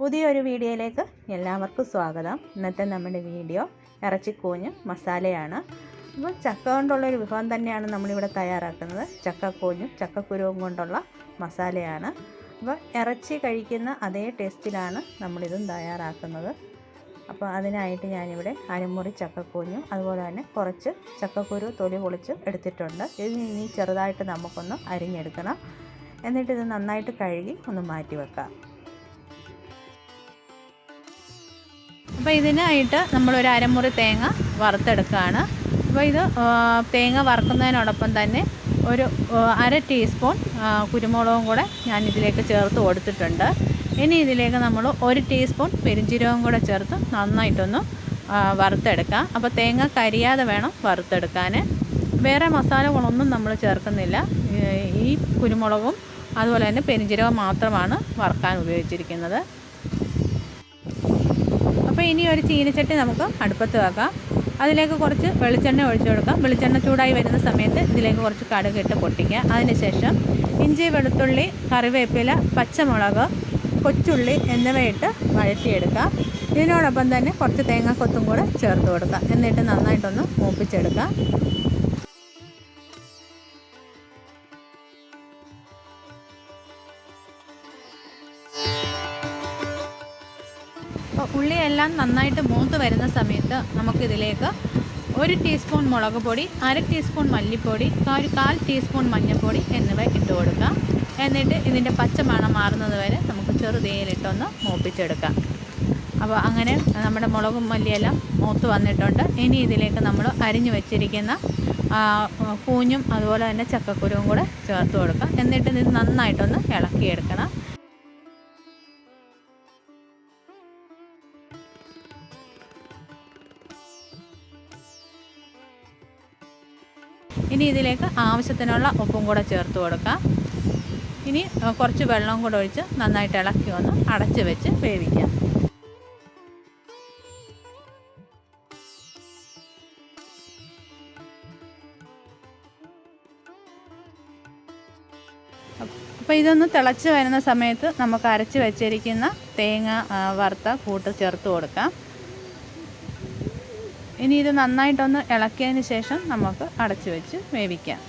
പുതിയൊരു വീഡിയോയിലേക്ക് എല്ലാവർക്കും സ്വാഗതം. ഇന്നത്തെ നമ്മുടെ വീഡിയോ ഇറച്ചിക്കൂഞ്ഞ് മസാലയാണ്. അപ്പോൾ ചക്ക കൊണ്ടുള്ളൊരു വിഭവം തന്നെയാണ് നമ്മളിവിടെ തയ്യാറാക്കുന്നത്. ചക്കക്കൂഞ്ഞും ചക്കക്കുരുവും കൊണ്ടുള്ള മസാലയാണ്. അപ്പോൾ ഇറച്ചി കഴിക്കുന്ന അതേ ടേസ്റ്റിലാണ് നമ്മളിതും തയ്യാറാക്കുന്നത്. അപ്പോൾ അതിനായിട്ട് ഞാനിവിടെ അരമുറി ചക്കക്കൂഞ്ഞും അതുപോലെ തന്നെ കുറച്ച് ചക്കക്കുരു തൊലി പൊളിച്ച് എടുത്തിട്ടുണ്ട്. ഇത് ഇനി ചെറുതായിട്ട് നമുക്കൊന്ന് അരിഞ്ഞെടുക്കണം. എന്നിട്ടിത് നന്നായിട്ട് കഴുകി ഒന്ന് മാറ്റി വെക്കാം അപ്പോൾ ഇതിനായിട്ട് നമ്മളൊരു അരമുറി തേങ്ങ വറുത്തെടുക്കുകയാണ് അപ്പോൾ ഇത് തേങ്ങ വറുക്കുന്നതിനോടൊപ്പം തന്നെ ഒരു അര ടീസ്പൂൺ കുരുമുളകും കൂടെ ഞാൻ ഇതിലേക്ക് ചേർത്ത് കൊടുത്തിട്ടുണ്ട്. ഇനി ഇതിലേക്ക് നമ്മൾ ഒരു ടീസ്പൂൺ പെരിഞ്ചീരകവും കൂടെ ചേർത്ത് നന്നായിട്ടൊന്ന് വറുത്തെടുക്കാം. അപ്പോൾ തേങ്ങ കരിയാതെ വേണം വറുത്തെടുക്കാൻ വേറെ മസാലകളൊന്നും നമ്മൾ ചേർക്കുന്നില്ല. ഈ കുരുമുളകും അതുപോലെ തന്നെ പെരിഞ്ചീരകം മാത്രമാണ് വറുക്കാൻ ഉപയോഗിച്ചിരിക്കുന്നത്. അപ്പോൾ ഇനി ഒരു ചീനച്ചട്ടി നമുക്ക് അടുപ്പത്ത് വെക്കാം. അതിലേക്ക് കുറച്ച് വെളിച്ചെണ്ണ ഒഴിച്ചു കൊടുക്കാം. വെളിച്ചെണ്ണ ചൂടായി വരുന്ന സമയത്ത് ഇതിലേക്ക് കുറച്ച് കടുക് ഇട്ട് പൊട്ടിക്കുക. അതിനുശേഷം ഇഞ്ചി വെളുത്തുള്ളി കറിവേപ്പില പച്ചമുളക് കൊച്ചുള്ളി എന്നിവയിട്ട് വഴറ്റിയെടുക്കാം. ഇതിനോടൊപ്പം തന്നെ കുറച്ച് തേങ്ങാക്കൊത്തും കൂടെ ചേർത്ത് കൊടുക്കാം. എന്നിട്ട് നന്നായിട്ടൊന്ന് മൂപ്പിച്ചെടുക്കാം. ഉള്ളിയെല്ലാം നന്നായിട്ട് മൂത്ത് വരുന്ന സമയത്ത് നമുക്കിതിലേക്ക് ഒരു ടീസ്പൂൺ മുളക് പൊടി അര ടീസ്പൂൺ മല്ലിപ്പൊടി ഒരു കാൽ ടീസ്പൂൺ മഞ്ഞൾപ്പൊടി എന്നിവ ഇട്ട് കൊടുക്കാം എന്നിട്ട് ഇതിന്റെ പച്ചമണം മാറുന്നത് വരെ നമുക്ക് ചെറുതേലിട്ടൊന്ന് മൂപ്പിച്ചെടുക്കാം. അപ്പോൾ അങ്ങനെ നമ്മുടെ മുളകും മല്ലിയെല്ലാം മൂത്ത് വന്നിട്ടുണ്ട്. ഇനി ഇതിലേക്ക് നമ്മൾ അരിഞ്ഞു വെച്ചിരിക്കുന്ന കൂഞ്ഞും അതുപോലെ തന്നെ ചക്കക്കുരുവും കൂടെ ചേർത്ത് കൊടുക്കാം എന്നിട്ട് ഇത് നന്നായിട്ടൊന്ന് ഇളക്കിയെടുക്കണം. ഇനി ഇതിലേക്ക് ആവശ്യത്തിനുള്ള ഉപ്പും കൂടെ ചേർത്ത് കൊടുക്കാം. ഇനി കുറച്ച് വെള്ളം കൂടെ ഒഴിച്ച് നന്നായിട്ട് ഇളക്കി ഒന്ന് അടച്ച് വെച്ച് വേവിക്കാം. അപ്പോൾ ഇതൊന്ന് തിളച്ച് വരുന്ന സമയത്ത് നമുക്ക് അരച്ച് വെച്ചിരിക്കുന്ന തേങ്ങ വറുത്ത കൂട്ട് ചേർത്ത് കൊടുക്കാം. ഇനി ഇത് നന്നായിട്ടൊന്ന് ഇളക്കിയതിന് ശേഷം നമുക്ക് അടച്ചു വെച്ച് വേവിക്കാം.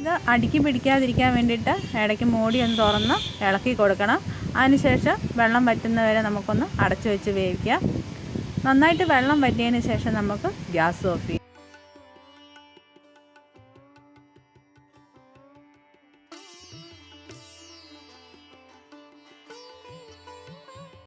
ഇത് അടുക്കി പിടിക്കാതിരിക്കാൻ വേണ്ടിയിട്ട് ഇടയ്ക്ക് മൂടി ഒന്ന് തുറന്ന് ഇളക്കി കൊടുക്കണം. അതിനുശേഷം വെള്ളം വറ്റുന്നവരെ നമുക്കൊന്ന് അടച്ചു വെച്ച് വേവിക്കാം. നന്നായിട്ട് വെള്ളം വറ്റിയതിന് ശേഷം നമുക്ക് ഗ്യാസ് ഓഫ് ചെയ്യാം.